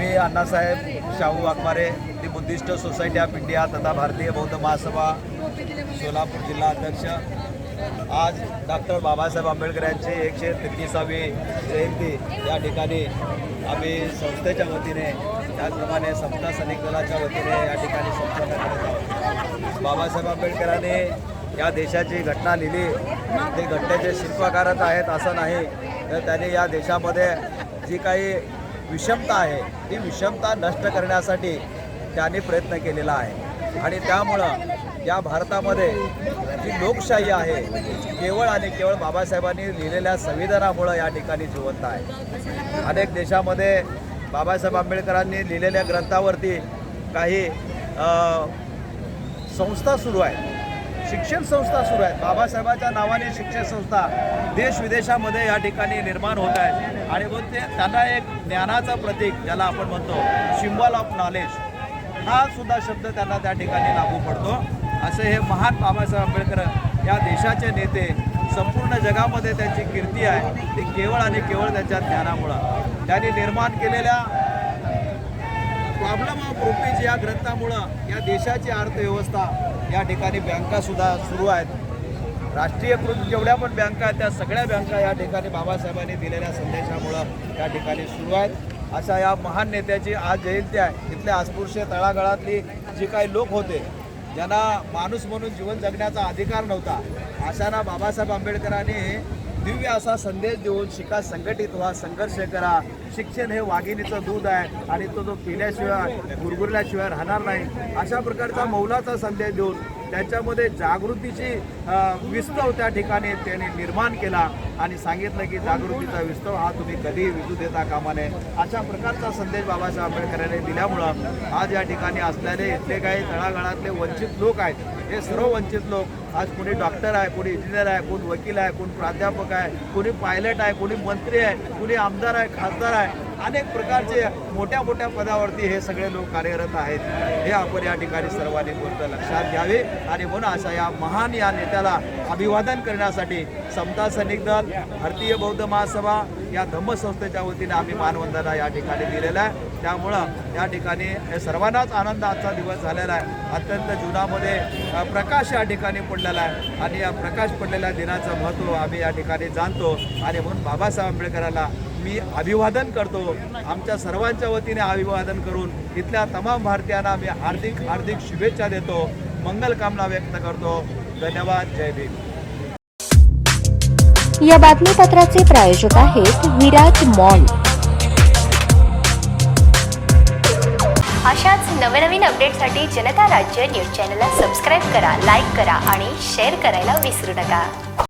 Me Annasaheb Shahu Waghmare the Buddhist society of India तथा भारतीय बौद्ध महासभा सोलापूर जिल्हा अध्यक्ष. आज डॉक्टर बाबासाहेब आंबेडकर यांची एकशे तेहतीसावी जयंती या ठिकाणी आम्ही संस्थेच्या वतीने त्याचप्रमाणे समता सैनिक दलाच्या वतीने या ठिकाणी संपन्न करत आहोत. बाबासाहेब आंबेडकरांनी या देशाची घटना लिहिली. ते घटनेचे शिल्पकारच आहेत असं नाही. तर त्यांनी या देशामध्ये जी काही विषमता आहे. ती विषमता नष्ट करण्यासाठी त्यांनी प्रयत्न केलेला आहे. आणि त्यामुळं या भारतामध्ये जी लोकशाही आहे केवळ आणि केवळ बाबासाहेबांनी लिहिलेल्या संविधानामुळं या ठिकाणी जिवंत आहे. अनेक देशामध्ये बाबासाहेब आंबेडकरांनी लिहिलेल्या ग्रंथावरती काही संस्था सुरू आहेत. शिक्षण संस्था सुरू आहेत. बाबासाहेबांच्या नावाने शिक्षण संस्था देश विदेशामध्ये या ठिकाणी निर्माण होत आहेत आणि मग ते त्यांना एक ज्ञानाचं प्रतीक ज्याला आपण म्हणतो सिम्बॉल ऑफ नॉलेज हा सुद्धा शब्द त्यांना त्या ठिकाणी लागू पडतो. असे हे महान बाबासाहेब आंबेडकर या देशाचे नेते संपूर्ण जगामध्ये त्यांची कीर्ती आहे. ती केवळ आणि केवळ त्यांच्या ज्ञानामुळं. त्यांनी निर्माण केलेल्या प्रॉब्लेम ऑफ रुपीज या ग्रंथामुळं या देशाची अर्थव्यवस्था या ठिकाणी बँकासुद्धा सुरू आहेत. राष्ट्रीयकृत जेवढ्या पण बँका आहेत त्या सगळ्या बँका या ठिकाणी बाबासाहेबांनी दिलेल्या संदेशामुळं या ठिकाणी सुरू आहेत. अशा या महान नेत्याची आज जयंती आहे. इथल्या अस्पृश्य तळागाळातली जी काही लोक होते ज्यांना माणूस म्हणून जीवन जगण्याचा अधिकार नव्हता अशांना बाबासाहेब आंबेडकरांनी दिव्य असा संदेश देऊन शिका संघटित व्हा संघर्ष करा. शिक्षण हे वाघिणीचं दूध आहे आणि तो जो पिल्याशिवाय गुरगुरल्याशिवाय राहणार नाही अशा प्रकारचा मौलाचा संदेश देऊन त्याच्यामध्ये जागृतीची विस्तव त्या ठिकाणी त्याने निर्माण केला. आणि सांगितलं की जागृतीचा विस्तव हा तुम्ही कधीही विजू देता कामा नये. अशा प्रकारचा संदेश बाबासाहेब आंबेडकरांनी दिल्यामुळं आज या ठिकाणी असणारे इथले काही तळागाळातले वंचित लोक आहेत. हे सर्व वंचित लोक आज कोणी डॉक्टर आहे कोणी इंजिनियर आहे कोण वकील आहे कोण प्राध्यापक आहे कोणी पायलट आहे कोणी मंत्री आहे कोणी आमदार आहे खासदार आहे. अनेक प्रकारचे मोठ्या मोठ्या पदावरती हे सगळे लोक कार्यरत आहेत. हे आपण या ठिकाणी सर्वांनी गोष्ट लक्षात घ्यावी. आणि म्हणून अशा या महान या नेत्याला अभिवादन करण्यासाठी समता सैनिक दल भारतीय बौद्ध महासभा या धम्मसंस्थेच्या वतीने आम्ही मानवंदना या ठिकाणी दिलेला आहे. त्यामुळं या ठिकाणी हे सर्वांनाच आनंद आजचा दिवस झालेला आहे. अत्यंत जीवनामध्ये प्रकाश या ठिकाणी पडलेला आहे. आणि या प्रकाश पडलेल्या दिनाचं महत्त्व आम्ही या ठिकाणी जाणतो. आणि म्हणून बाबासाहेब आंबेडकरांना मी अभिवादन करतो. आमच्या सर्वांच्या वतीने अभिवादन करून इथल्या तमाम भारतीयांना मी हार्दिक हार्दिक शुभेच्छा देतो. मंगल कामना व्यक्त करतो. धन्यवाद. जय भीम. या बातमीपत्राचे प्रायोजक आहेत विराज मॉल अशाच नवनवीन अपडेटसाठी जनता राज्य न्यूज चॅनलला सबस्क्राईब करा लाईक करा आणि शेअर करायला विसरू नका.